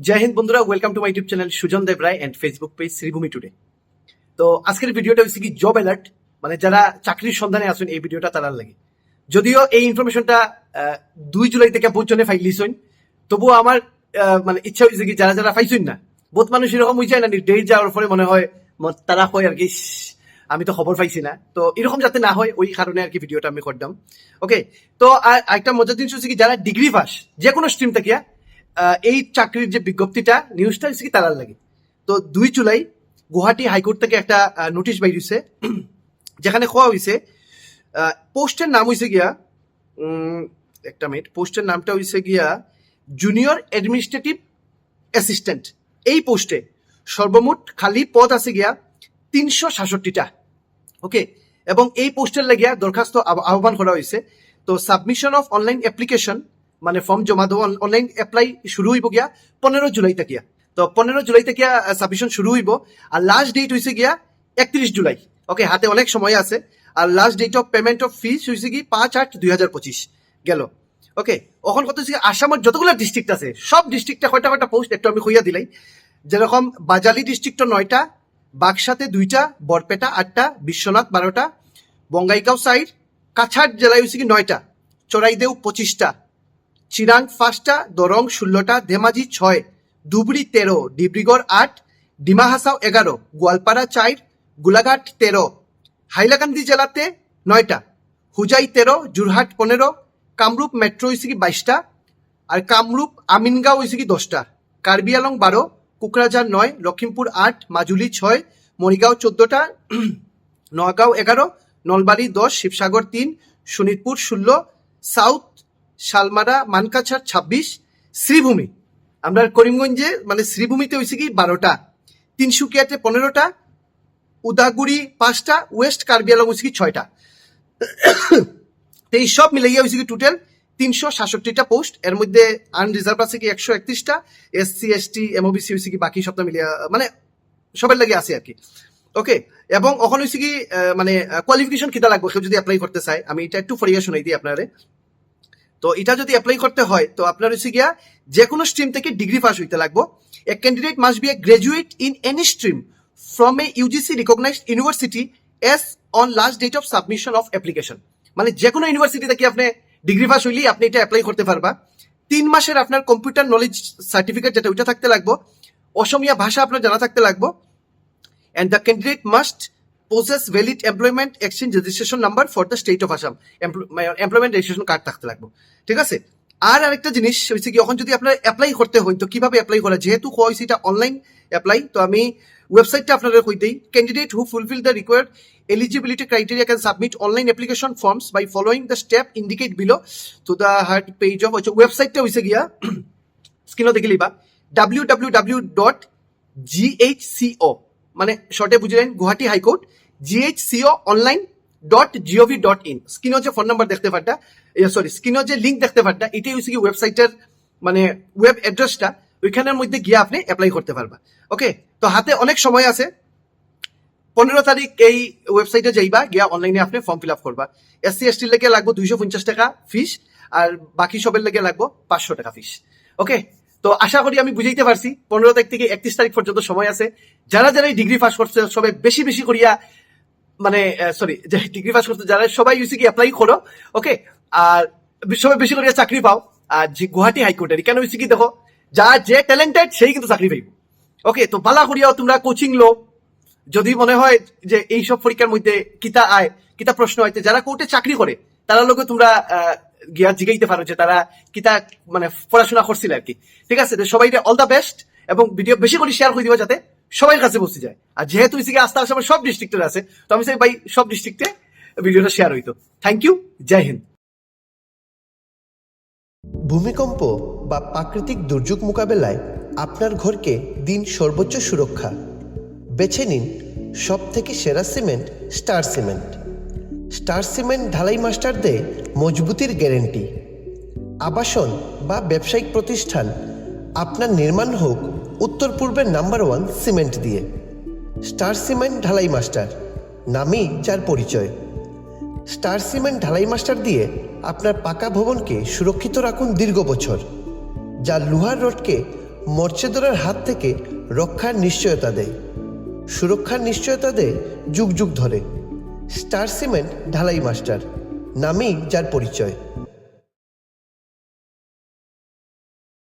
জয় হিন্দ বন্ধুরা welcome to my YouTube channel Sujan Deb Roy and Facebook page Sribhumi today তো আজকের ভিডিওটা হচ্ছে কি জব অ্যালার্ট মানে যারা চাকরির সন্ধানে আছেন এই ভিডিওটা তারার লাগে। যদিও এই ইনফরমেশনটা দুই জুলাই থেকে বহুত জনে ফাইলিছইন তবুও আমার মানে ইচ্ছা হয়েছে কি যারা যারা ফাইছইন না বহুত মানুষ এরকম হয়ে যায় না ডেট যাওয়ার পরে মনে হয় তারা হয় আর কি আমি তো খবর পাইছি না। তো এরকম যাতে না হয় ওই কারণে আর কি ভিডিওটা আমি করলাম ওকে তো আর একটা মজার জিনিস হচ্ছে কি যারা ডিগ্রি পাস যে কোনো স্ট্রিম থেকে আহ, এই চাকরির যে বিজ্ঞপ্তিটা নিউজটা কি তারার লাগে। তো দুই জুলাই গুয়াহাটি হাইকোর্ট থেকে একটা নোটিশ বাইর হয়েছে যেখানে কোয়া হয়েছে পোস্টের নাম হয়েছে গিয়া একটা মিনিট পোস্টের নামটা হয়েছে গিয়া জুনিয়র অ্যাডমিনিস্ট্রেটিভ অ্যাসিস্ট্যান্ট এই পোস্টে সর্বমোট খালি পদ আছে গিয়া তিনশো সাতষট্টিটা। ওকে এবং এই পোস্টের লাগিয়া দরখাস্ত আহ্বান করা হয়েছে তো সাবমিশন অফ অনলাইন অ্যাপ্লিকেশন মানে ফর্ম জমা দেওয়া অনলাইন এপ্লাই শুরু হইব গিয়া পনেরো জুলাই থেকে তো পনেরো জুলাই থেকে সাবমিশন শুরু হইব আর লাস্ট ডেট হয়েছে গিয়া একত্রিশ জুলাই। ওকে হাতে অনেক সময় আছে। আর last date of payment of fees হয়েছে কি পাঁচ আট দুই হাজার পঁচিশ। গেল। ওকে এখন কত হচ্ছে আসামের যতগুলো ডিস্ট্রিক্ট আছে, সব ডিস্ট্রিক্টে কয়টা কয়টা পোস্ট একটু আমি হইয়া দিলাই। যেরকম বাজালি ডিস্ট্রিক্ট নয়টা, বাক্সাতে দুইটা, বরপেটা আটটা, বিশ্বনাথ বারোটা, বঙ্গাইগাঁও সাইড, কাছাড় জেলায় হচ্ছে কি নয়টা চড়াইদেউ পঁচিশটা। চিরাং পাঁচটা, দরং ষোলোটা ধেমাজি ছয়, ধুবড়ি তেরো, ডিব্রুগড় আট ডিমা হাসাও এগারো, গোয়ালপাড়া চার, গোলাঘাট তেরো, হাইলাকান্দি জেলাতে নয়টা, হুজাই তেরো যোরহাট পনেরো কামরূপ মেট্রো হয়েছে কি বাইশটা আর কামরূপ আমিনগাঁও হয়েছে কি দশটা কার্বি আলং বারো কুকরাঝার নয় লখিমপুর আট মাজুলি ছয় মরিগাঁও চোদ্দটা নগাঁও এগারো নলবাড়ি দশ শিবসাগর তিন শোনিতপুর ষোলো সাউথ শালমারা, মানকাছাড়, ছাব্বিশ, শ্রীভূমি। আমরা করিমগঞ্জে মানে শ্রীভূমিতে হয়েছে কি, বারোটা। তিনসুকিয়াতে পনেরোটা, উদাগুড়ি পাঁচটা, ওয়েস্ট কার্বি হয়েছে কি, ছয়টা। তো এই সব মিলাইয়া হয়েছে কি টোটাল তিনশো সাতষট্টিটা পোস্ট। এর মধ্যে আনরিজার্ভ আছে কি, একশো একত্রিশটা। এস এসসি, এসটি, এমওবিসি হয়েছে কি, বাকি সবটা মিলিয়া মানে সবার লাগে আছে আর কি। ওকে এবং ওখানে হয়েছে কি মানে কোয়ালিফিকেশন কিতা লাগবে, কেউ যদি অ্যাপ্লাই করতে চায়। আমি এটা একটু ফরিয়া শুনাই দিই আপনারে। তো এটা যদি অ্যাপ্লাই করতে হয়, তো আপনার হচ্ছে গিয়া যে কোনো স্ট্রিম থেকে ডিগ্রি পাস হইতে লাগবো। A candidate must be a graduate in any stream from a UGC recognised university as on last date of submission of application মানে যে কোনো ইউনিভার্সিটি থেকে আপনি ডিগ্রি পাস হইলেই আপনি এটা অ্যাপ্লাই করতে পারবা। তিন মাসের আপনার কম্পিউটার নলেজ সার্টিফিকেট যেটা ওইটা থাকতে লাগবো। অসমীয়া ভাষা আপনার জানা থাকতে লাগবো। And the candidate must possess valid employment exchange registration number for the state of Assam employment registration card থাকতে লাগবে। ঠিক আছে? আর আরেকটা জিনিস হয়েছে কি, এখন যদি আপনার অ্যাপ্লাই করতে হয়, তো কীভাবে অ্যাপ্লাই করা? যেহেতু হয় সেটা অনলাইন অ্যাপ্লাই তো আমি ওয়েবসাইটটা আপনাদের হই দিই। Candidate who fulfil the required eligibility criteria can submit online application forms by following the step indicate below তো দ্য হার্ট পেজ অফ হচ্ছে ওয়েবসাইটটা হয়েছে গিয়া স্ক্রিনও দেখে লিবা। W W W dot GH CO মানে শর্টে বুঝলেন Guwahati high court. GHCO online dot GOV dot in স্ক্রিনও যে ফোন নাম্বার দেখতে পারটা সরি স্ক্রিনও যে লিঙ্ক দেখতে পারটা এটাই হচ্ছে কি ওয়েবসাইটের মানে ওয়েব অ্যাড্রেসটা ওইখানের মধ্যে গিয়ে আপনি অ্যাপ্লাই করতে পারবা। ওকে তো হাতে অনেক সময় আছে। পনেরো তারিখ এই ওয়েবসাইটে যাইবা, গিয়া অনলাইনে আপনি ফর্ম ফিল আপ করবা। এসসি এসটির লেগে লাগবো দুইশো পঞ্চাশ টাকা ফিস আর বাকি সবের লেগে লাগবো পাঁচশো টাকা ফিস ওকে তো আশা করি আমি বুঝাইতে পারছি। পনেরো তারিখ থেকে একত্রিশ তারিখ পর্যন্ত সময় আছে। যারা যারা এই ডিগ্রি পাস করছে, সবাই বেশি বেশি করিয়া মানে সরি ডিগ্রি পাস করতে যারা, সবাই ইউসি কি অ্যাপ্লাই করো ওকে আর সবাই বেশি করিয়া চাকরি পাও, আর যে গুয়াহাটি হাইকোর্টের কেন হয়েছে কি দেখো? যা যে ট্যালেন্টেড সেই কিন্তু চাকরি পাইব। ওকে তো বালা করিয়াও তোমরা কোচিং লো। যদি মনে হয় যে এই সব পরীক্ষার মধ্যে কিতা আয়, কিতা প্রশ্ন আইতে যারা কোর্টে চাকরি করে, তারা লোকে তোমরা গিয়া জিগাইতে পারো যে তারা কিতা মানে পড়াশোনা করছিল আর কি। ঠিক আছে? সবাই অল দ্য বেস্ট এবং ভিডিও বেশি করে শেয়ার করে দিবা যাতে সবাই কাছে বসে যায়। আর যেহেতু ইসিকে আস্তে আমার সব ডিস্ট্রিক্টের আছে, তো আমি চাই ভাই সব ডিস্ট্রিক্টে ভিডিওটা শেয়ার হইতো। থ্যাংক ইউ জয় হিন্দ ভূমিকম্প বা প্রাকৃতিক দুর্যোগ মোকাবেলায় আপনার ঘরকে দিন সর্বোচ্চ সুরক্ষা। বেছে নিন সব থেকে সেরা cement Star cement. Star cement ঢালাই মাস্টার দেয় মজবুতির গ্যারেন্টি আবাসন বা ব্যবসায়িক প্রতিষ্ঠান আপনার নির্মাণ হোক উত্তর পূর্বের নাম্বার ওয়ান সিমেন্ট দিয়ে। স্টার সিমেন্ট ঢালাই মাস্টার, নামই যার পরিচয়। স্টার সিমেন্ট ঢালাই মাস্টার দিয়ে আপনার পাকা ভবনকে সুরক্ষিত রাখুন দীর্ঘ বছর, যা লোহার রডকে মর্চেদরের হাত থেকে রক্ষার নিশ্চয়তা দেয়। সুরক্ষার নিশ্চয়তা দেয় যুগ যুগ ধরে। স্টার সিমেন্ট ঢালাই মাস্টার, নামেই যার পরিচয়।